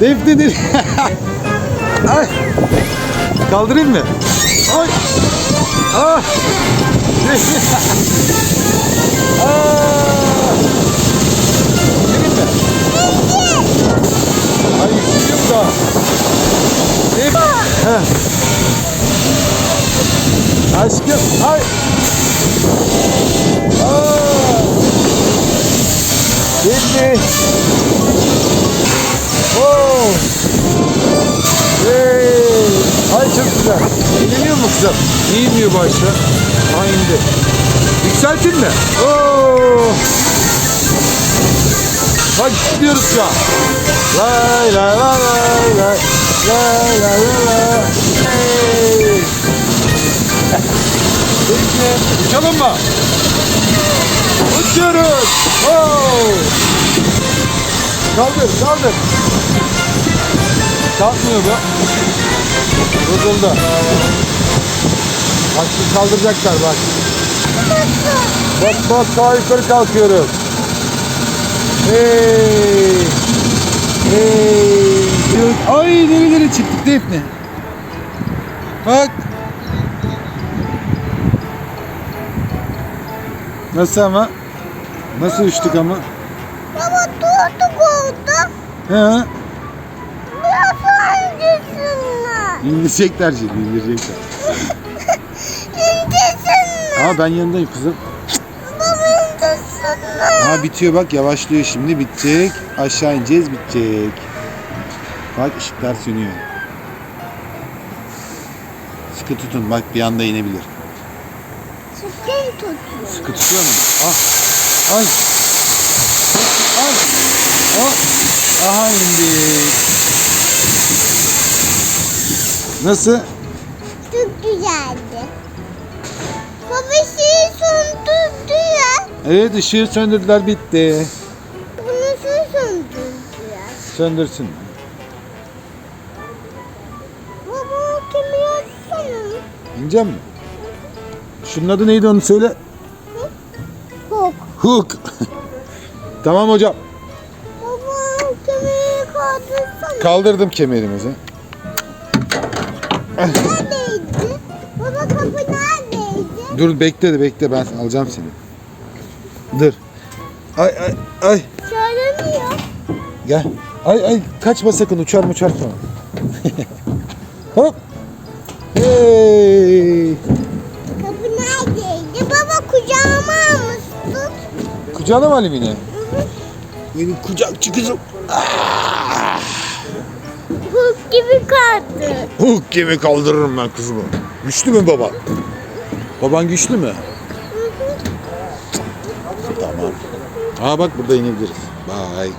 Defne dur. Ay. Kaldırayım mı? Ay. Ah. Aa. Gelin mi? Ay yükseliyor mu daha? Defne. Heh. Aşkım. Ay. Aa. Defne. Oo. Hey. Ay çok güzel. İnemiyor mu kızım? İnmiyor başta. Ha indi. Yükseltin mi? Oo. Bak gidiyoruz şu an. Lay lay lay lay lay. Lay lay lay lay. Hey. Peki. Uçalım mı? Uçuyoruz. Oo. Kaldır, kaldır. Kalkmıyor bu. Bozuldu. Bak şimdi kaldıracaklar bak. Bak bak daha yukarı kalkıyoruz. Hey. Hey. Ay nerelere çıktık Defne. Bak. Nasıl ama? Nasıl uçtuk ama? Baba durduk orada. He? İndirecekler şimdi indirecekler. İncesinler. Ama ben yanındayım kızım. Baba incesinler. Ha bitiyor bak yavaşlıyor şimdi bitecek. Aşağı ineceğiz bitecek. Bak ışıklar sönüyor. Sıkı tutun bak bir anda inebilir. Sıkın tutun. Sıkı tutuyor mu? Ah. Ay. Ay. Oh. Aha indik. Nasıl? Çok güzeldi. Baba şeyi söndürdü ya. Evet ışığı söndürdüler bitti. Bunu söndürdüler. Söndürsün. Baba kimi yazsana. İnecek mi? Şunun adı neydi onu söyle. Bak. Hook. tamam hocam. Baba kemiği kaldırsana. Kaldırdım kemerimizi. Neredeydi? Baba kapı neredeydi? Dur bekle de bekle ben alacağım seni. Dur. Ay ay ay Söylemiyor. gel. Ay ay kaçma sakın uçar mı uçar sonra. Hop. Hey. Kapı neredeydi? Baba kucağıma almıştın. Kucağına mı alayım yine? Benim kucakçı kızım. Gibi kaldı. Hook gibi kaldırırım ben kızımı. Güçlü mü baba? Baban güçlü mü? Tamam. Aa bak burada inebiliriz. Bye.